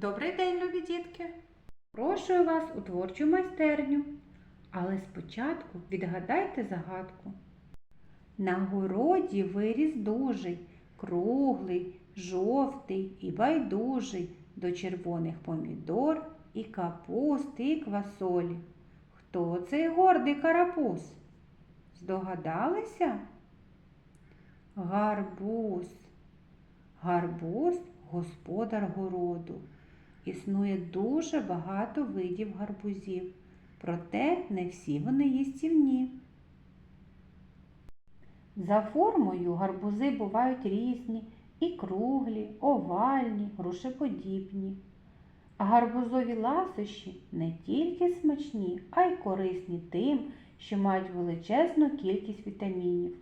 Добрий день, любі дітки! Прошую вас у творчу майстерню. Але спочатку відгадайте загадку. На городі виріс дужий, круглий, жовтий і байдужий до червоних помідор і капусти і квасолі. Хто цей гордий карапуз? Здогадалися? Гарбуз. Гарбуз господар городу. Існує дуже багато видів гарбузів, проте не всі вони їстівні. За формою гарбузи бувають різні і круглі, овальні, грушеподібні. А гарбузові ласощі не тільки смачні, а й корисні тим, що мають величезну кількість вітамінів.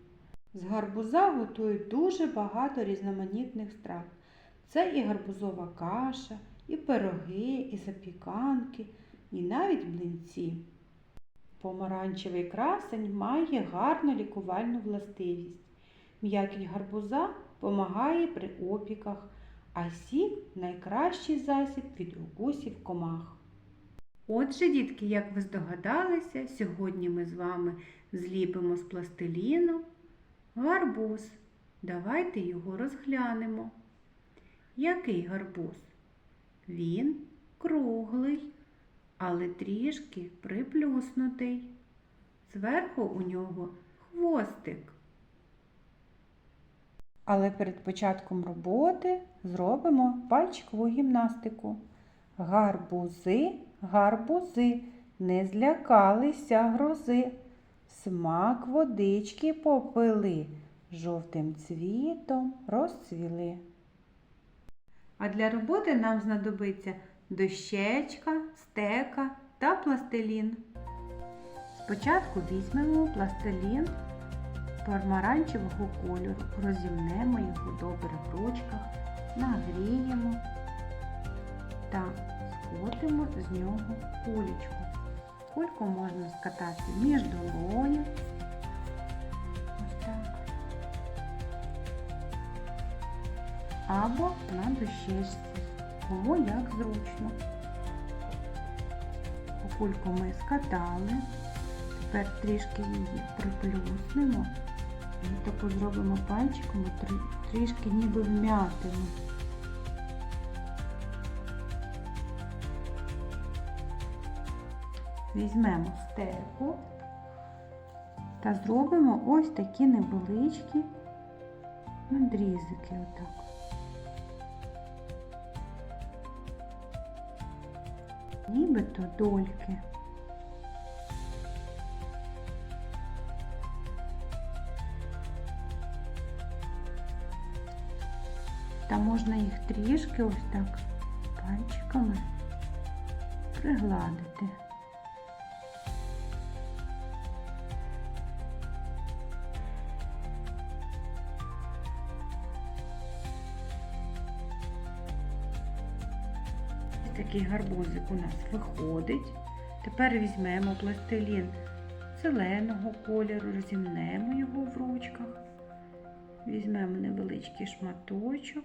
З гарбуза готують дуже багато різноманітних страв. Це і гарбузова каша, і пироги, і запіканки, і навіть блинці. Помаранчевий красень має гарну лікувальну властивість. М'якість гарбуза допомагає при опіках, а сік найкращий засіб від укусів комах. Отже, дітки, як ви здогадалися, сьогодні ми з вами зліпимо з пластиліну гарбуз. Давайте його розглянемо. Який гарбуз? Він круглий, але трішки приплюснутий. Зверху у нього хвостик. Але перед початком роботи зробимо пальчикову гімнастику. Гарбузи, гарбузи, не злякалися грози. Смак водички попили, жовтим цвітом розцвіли. А для роботи нам знадобиться дощечка, стека та пластилін. Спочатку візьмемо пластилін помаранчевого кольору, розімнемо його добре в ручках, нагріємо та скотимо з нього кулечку. Кульку можна скатати між долоні. Або на дощечці, кому як зручно. Кульку ми скатали. Тепер трішки її приплюснемо і таку зробимо пальчиком, трішки ніби вм'ятимо. Візьмемо стеку та зробимо ось такі невеличкі надрізики отак. Нібито дольки. Та можна їх трішки ось так пальчиками пригладити. Такий гарбузик у нас виходить. Тепер візьмемо пластилін зеленого кольору, розімнемо його в ручках. Візьмемо невеличкий шматочок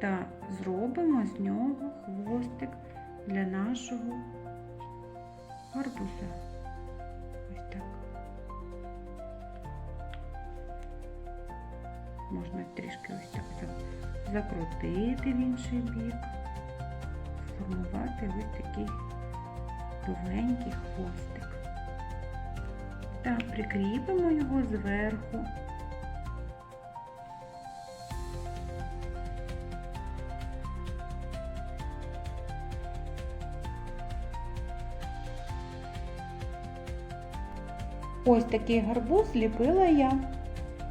та зробимо з нього хвостик для нашого гарбуза. Ось так. Можна трішки ось так за- закрутити в інший бік, сформувати ось такий довгенький хвостик. Та прикріпимо його зверху. Ось такий гарбуз зліпила я.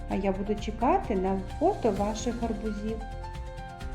А я буду чекати на фото ваших гарбузів.